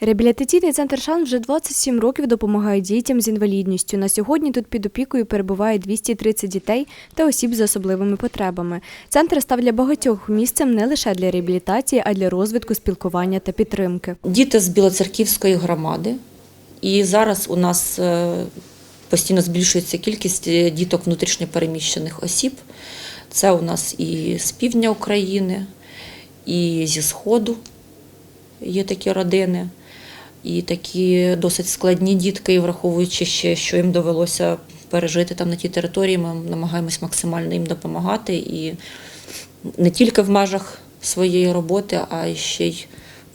Реабілітаційний центр Шан вже 27 років допомагає дітям з інвалідністю. На сьогодні тут під опікою перебуває 230 дітей та осіб з особливими потребами. Центр став для багатьох місцем не лише для реабілітації, а для розвитку спілкування та підтримки. Діти з Білоцерківської громади. І зараз у нас е, постійно збільшується кількість е, діток внутрішньопереміщених осіб. Це у нас і з півдня України, і зі Сходу є такі родини. І такі досить складні дітки, і враховуючи ще, що їм довелося пережити там на тій території, ми намагаємось максимально їм допомагати. І не тільки в межах своєї роботи, а ще й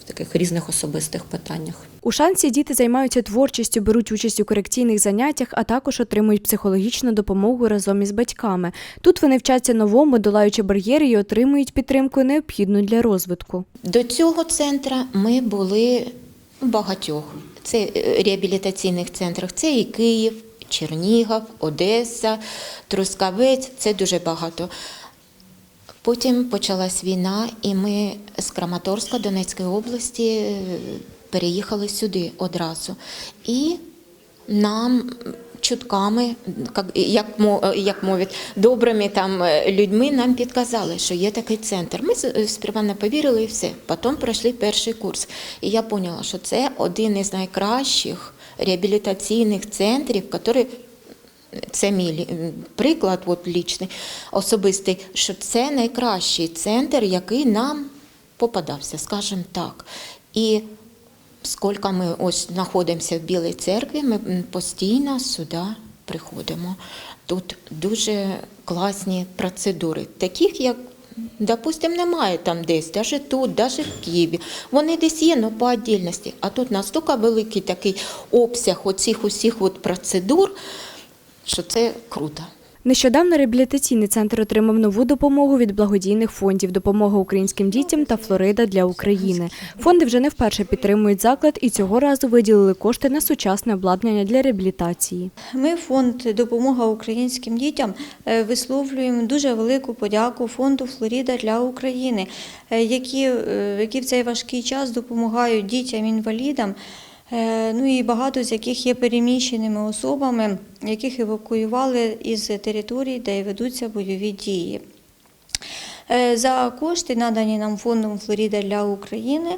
в таких різних особистих питаннях. У шансі діти займаються творчістю, беруть участь у корекційних заняттях, а також отримують психологічну допомогу разом із батьками. Тут вони вчаться новому, долаючи бар'єри і отримують підтримку необхідну для розвитку. До цього центру ми були багатьох. Це е, реабілітаційних центрах. Це і Київ, Чернігів, Одеса, Трускавець. Це дуже багато. Потім почалась війна, і ми з Краматорська Донецької області е, переїхали сюди одразу. І нам чутками, як- мо- як мовять, добрими там е, людьми нам підказали, що є такий центр. Ми з- сперва не повірили і все. Потім пройшли перший курс. І я поняла, що це один із найкращих реабілітаційних центрів, які це мій приклад, от лічний, особистий, що це найкращий центр, який нам попадався, скажімо так. І скільки ми ось знаходимося в Білій церкві, ми постійно сюди приходимо. Тут дуже класні процедури, таких як. Допустим, немає там десь, навіть тут, навіть в Києві. Вони десь є, але по віддільності. А тут настільки великий такий обсяг оцих усіх от процедур, що це круто. Нещодавно реабілітаційний центр отримав нову допомогу від благодійних фондів Допомога українським дітям та Флорида для України. Фонди вже не вперше підтримують заклад і цього разу виділили кошти на сучасне обладнання для реабілітації. Ми, фонд Допомога українським дітям, е, висловлюємо дуже велику подяку фонду Флоріда для України, е, які, е, які в цей важкий час допомагають дітям-інвалідам. Е, Ну і багато з яких є переміщеними особами, яких евакуювали із територій, де ведуться бойові дії. Е, За кошти, надані нам фондом Флоріда для України,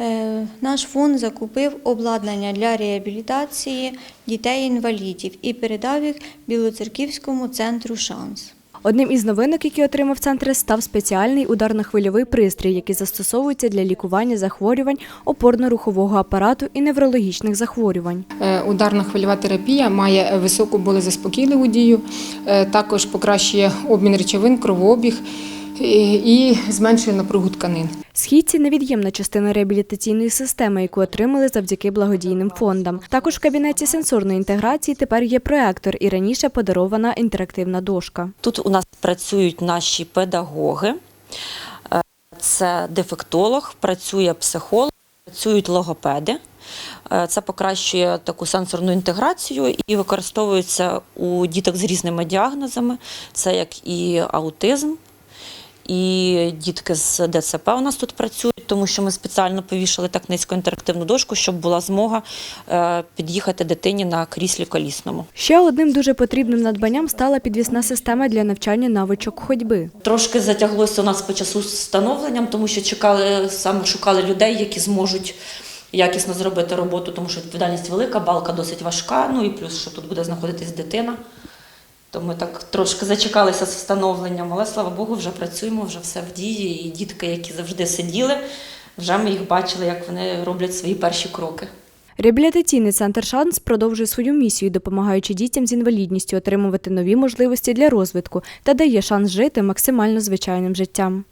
е, наш фонд закупив обладнання для реабілітації дітей-інвалідів і передав їх Білоцерківському центру Шанс. Одним із новинок, які отримав центр, став спеціальний ударно-хвильовий пристрій, який застосовується для лікування захворювань опорно-рухового апарату і неврологічних захворювань. Е, Ударна хвильова терапія має високу болезаспокійливу дію, е, також покращує обмін речовин, кровообіг і зменшує напругу тканин. Східці невід'ємна частина реабілітаційної системи, яку отримали завдяки благодійним фондам. Також в кабінеті сенсорної інтеграції тепер є проектор і раніше подарована інтерактивна дошка. Тут у нас працюють наші педагоги, Е, це дефектолог, працює психолог, працюють логопеди. Е, Це покращує таку сенсорну інтеграцію і використовується у діток з різними діагнозами. Це як і аутизм, і дітки з ДЦП у нас тут працюють, тому що ми спеціально повішали так низько інтерактивну дошку, щоб була змога е, під'їхати дитині на кріслі колісному. Ще одним дуже потрібним надбанням стала підвісна система для навчання навичок ходьби. Трошки затяглося у нас по часу з встановленням, тому що чекали саме шукали людей, які зможуть якісно зробити роботу, тому що відповідальність велика, балка досить важка. Ну і плюс, що тут буде знаходитись дитина. То ми так трошки зачекалися з встановленням, але слава Богу, вже працюємо, вже все в дії. І дітки, які завжди сиділи, вже ми їх бачили, як вони роблять свої перші кроки. Реабілітаційний центр Шанс продовжує свою місію, допомагаючи дітям з інвалідністю отримувати нові можливості для розвитку та дає шанс жити максимально звичайним життям.